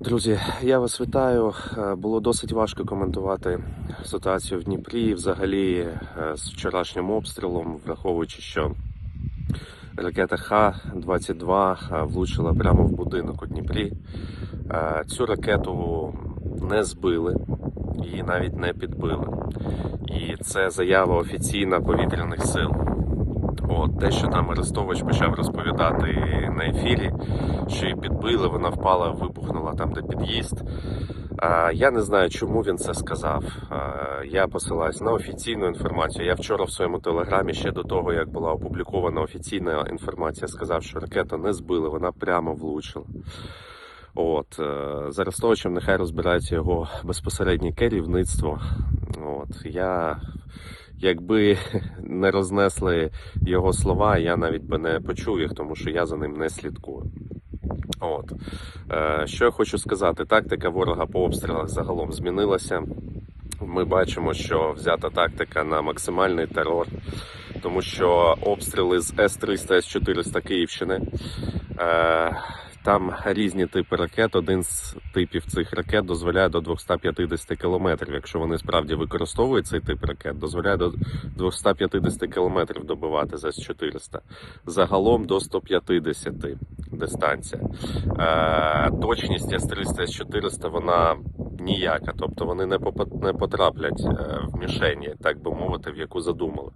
Друзі, я вас вітаю. Е, Було досить важко коментувати ситуацію в Дніпрі, взагалі е, з вчорашнім обстрілом, враховуючи, що ракета Х-22 е, влучила прямо в будинок у Дніпрі. Цю ракету не збили, її навіть не підбили. І це заява офіційна повітряних сил. От те, що там Арестович почав розповідати на ефірі, що її підбили, вона впала, вибухнула там, де під'їзд. Я не знаю, чому він це сказав. Я посилаюсь на офіційну інформацію. Я вчора в своєму телеграмі ще до того, як була опублікована офіційна інформація, сказав, що ракета не збили, вона прямо влучила. От е, з Арестовичем нехай розбирається його безпосереднє керівництво. От я якби не рознесли його слова, я навіть би не почув їх, тому що я за ним не слідкую. От е, що я хочу сказати, тактика ворога по обстрілах загалом змінилася. Ми бачимо, що взята тактика на максимальний терор, тому що обстріли з С-300, С-400 Київщини. Там різні типи ракет. Один з типів цих ракет дозволяє до 250 кілометрів. Якщо вони справді використовують цей тип ракет, дозволяє до 250 кілометрів добивати з С-400. Загалом до 150 дистанція. Е, точність С-300, С-400 вона ніяка, тобто вони не потраплять е, в мішені, так би мовити, в яку задумали.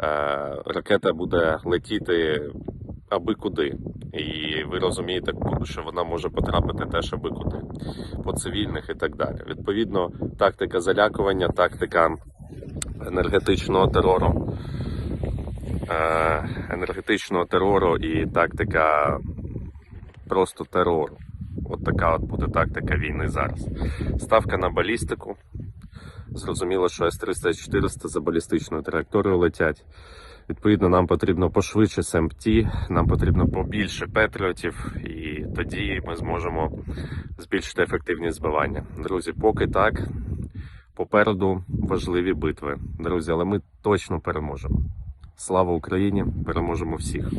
Е, ракета буде летіти аби куди. І ви розумієте, що вона може потрапити теж аби куди, по цивільних і так далі. Відповідно, тактика залякування, тактика енергетичного терору, е, енергетичного терору і тактика просто терору. От така от буде тактика війни зараз. Ставка на балістику. Зрозуміло, що С-300 С-400 за балістичною траєкторією летять. Відповідно, нам потрібно пошвидше СМТ, нам потрібно побільше петріотів, і тоді ми зможемо збільшити ефективність збивання. Друзі, поки так, попереду важливі битви. Друзі, але ми точно переможемо. Слава Україні! Переможемо всіх!